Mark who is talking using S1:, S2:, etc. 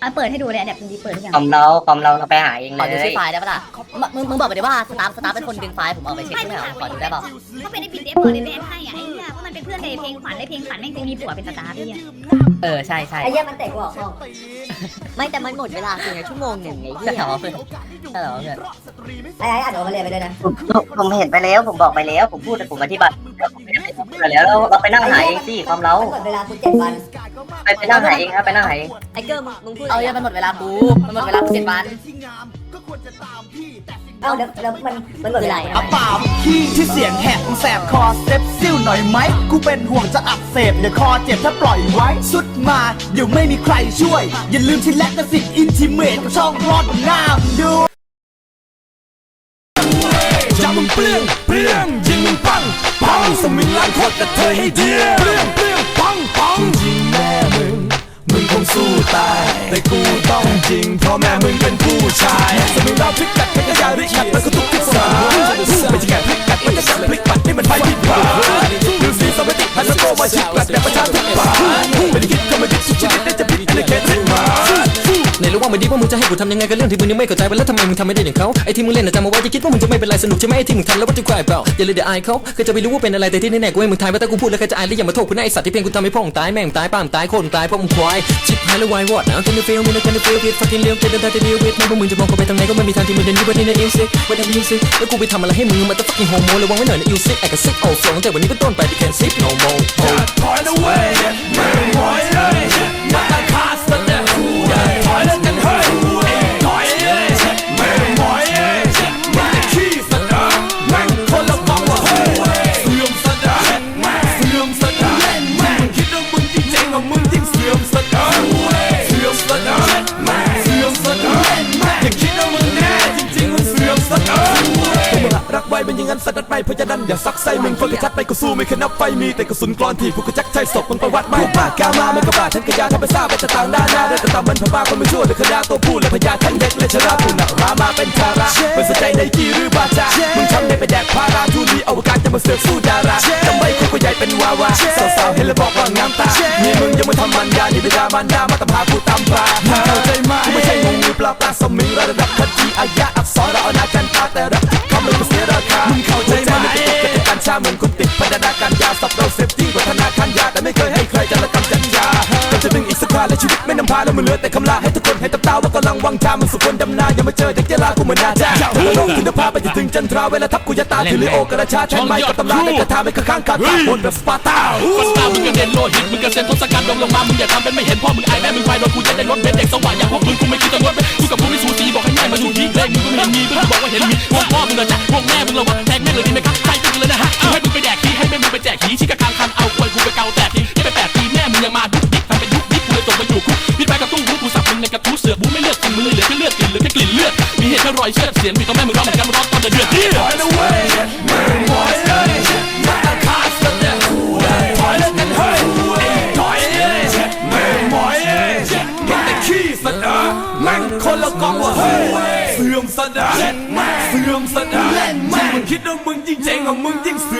S1: เอาเปิดให้ดูเลยเนี่ยดีเปิดทุกอย่าง
S2: คอมเราคอมเราเราไปหาเอง
S3: ข
S2: เล
S3: อดูชื่
S2: ย
S3: อไฟล์ได้ปะล่ะมึงมึงบอกไปดิว่าสตาร์สตาร์เป็นคนดึงไฟล์ผมเอาไปเช็คไม่เหรอขอดูได้เปล่า
S1: เขาเป็นไอ้ปีเดฟเปิดเลยเป็นให้อะไอ้เนี่ยเพราะมันเป็นเพื่อนในเพลงขวัญในเพลงขวัญแม่งจะมีผัวเป็นสตาร์พี่อะ
S3: เออใช่ใช่
S4: ไอ้เหี้ยมันเตะกูออกห้องไม่แต่มันหมดเวลาคือไงชั่วโมงหนึ่งไง
S3: ใช่
S4: เหี้ย
S3: เหรอเพื่อนใช่เหรอเพื่อน
S4: ไอ้ไอ้อ่านโอมาเรียนไปด้วยนะ
S2: ผมผมเห็นไปแล้ว ผมบอกไปแล้ว ผมพูดแต่ผมอธิบายผมไม่ได้ไปพูดแล้วเราเราไปนั่งหาเองสิคอมเรา
S4: มันหมดเวลากูเจ็ดวัน
S2: ไปไปนั่งหาเองครับไปนั่งหาเอง
S4: ไอ้เกอร์มึงมึงพูด
S3: เอาอย่ามันหมดเวลากูมันหมดเวลากูเจ็ดวัน
S4: เอ้าเดี๋ยวเดี๋ยวมันมันหมดเวลา
S5: อาปามขี้ที่เสียงแหบแสบคอเซฟซิ่วหน่อยไหมกูเป็นห่วงจะอักเสบเดี๋ยวคอเจ็บถ้าปล่อยไว้สุดมาเดี๋ยวไม่มีใครช่วย อย่าลืมที่แลกกสิทธิ์อินทิเมตกับช่องรอดหน้ามึงดูจะมึงเปลื้องเปลื้องยิงมึงปังปังสมิงล้างโคตรแต่เธอให้เดียว แต่กูต้องจริงเพราะแม่มึงเป็นผู้ชายสนุนเราพลิกแตกพลิกกระยาพลิกกัดมันก็ทุกทิศสายไม่ใช่แค่พลิก
S6: ในระหว่างมันดีว่ามึงจะให้กูทำยังไงกับเรื่องที่มึงยังไม่เข้าใจว่าแล้วทำไมมึงทำไม่ได้อย่างเขาไอ้ที่มึงเล่นนะจำเอาไว้จะคิดว่ามึงจะไม่เป็นไรสนุกใช่ไหมไอ้ที่มึงทำแล้วว่าจะกลายเปล่าอย่าเลยเดี๋ยวอายเขาเคยจะไปรู้ว่าเป็นอะไรแต่ที่แน่ๆกูให้มึงทายว่าถ้ากูพูดแล้วใครจะอายแล้วอย่ามาโทษกูนะไอ้สัตว์ที่เพียงกูทำให้พ่อมึงตายแม่งตายป้ามตายโคนตายเพราะมึงควายชิบหายแล้ววายวอดนะ can you feel me can you feel it fucking real จะเดินทางจะ deal with ไม่ว่ามึงจะมองกูไปทางไหนก็ไม่มีทางที่มึงเดินอยู่บนนี้นะ you sick ว่าทำ you sick แล้วกูไปทำอะไรให้มึงมันจะ fucking homo ระวังไว้หน่อยนะ you sick ไอ้กับ sick oh flow ตั้งแต่วันนี้เป็นต้นไป you can sick no more oh
S5: ถอยนะเว้ยไรักไว้เป็นอย่างนั้นสัตว์นัดไปเพราะฉะนั้นอย่าซักไส้มึงเพื่อกระชัดไปก็สู้ไม่เคยนับไฟมีแต่กระสุนกรอนที่พวกกระจักใช้ศพมึงประวัติไม่ปากกามาไม่กระบาดฉันกระยาทำไปทราบไปจะต่างด้านหน้าได้แต่ตามมันพม่าคนไม่ชั่วหรือขยาตัวผู้และพญาทั้งเด็กและชราผู้หนักรามาเป็นชาราไม่สนใจในกี่หรือบาจามึงทำได้ไปแดกพาราทุลีอวกาศจะมาเสือกสู้ดารา เป็นวาวาสาวๆเห็นแล้วบอกว่างามตามีมึงยังไม่ทำมันยานี่เป็นดามันดามาตามหากูตามปลาเข้าใจไหมกูไม่ใช่งงมือปลาปลาสมิงระดับคดีอาญาอักษรเราเอาหน้ากันตาแต่รับคำมันก็เสียราคา และชีวิตไม่นำพาแล้วมันเหลือแต่คำลาให้ทุกคนให้ตับตาว่ากำลังวังชามันสุขคนดำนาอย่ามาเจอเด็กเจลากูเหมือนนาจ้าถ้าเราลงถึงนภาไปจนถึงจันทราเวลาทับกูจะตาถือลิโอกระชาแทนไม้กับตำราและกระทาไม่กระข้างขาดตาบนแบบสปาร์ตา
S7: ฟันตามึงกระเด็นโลหิตมึงกระเซ็นทศกัณฐ์ลงลงมามึงอย่าทำเป็นไม่เห็นพ่อมึงอายแม่มึงไปโดนกูจะได้รถเบนซ์เด็กสว่างอย่างพวกมึงกูไม่คิดจะงดกูกับกูไม่สูสีบอกให้ง่ายมาดูทีเลขมึงก็ไม่มีเพื่อนบอกว่าเห็นมีพวกพ่อมึงอะจ้ะพวกแม่มึงระวังแทงแม่งเลยดีไหมครับ ค่รอยเชิดเสียงมีตัวแม่มึงร้องเหมือนกันร้องตอนเดือดเดือด
S5: เว้ยไม่ถอมาตาคาสเตอร์ถอยแล้วกันเฮ้ยถอยเล่นแต่ขี้สเตอร์แม่งคนละกองว่าเฮ้ยเสื่อมสดาเสื่อมสดาที่มึงคิดว่ามึงจริงๆว่ามึงยิ่งเสื่อม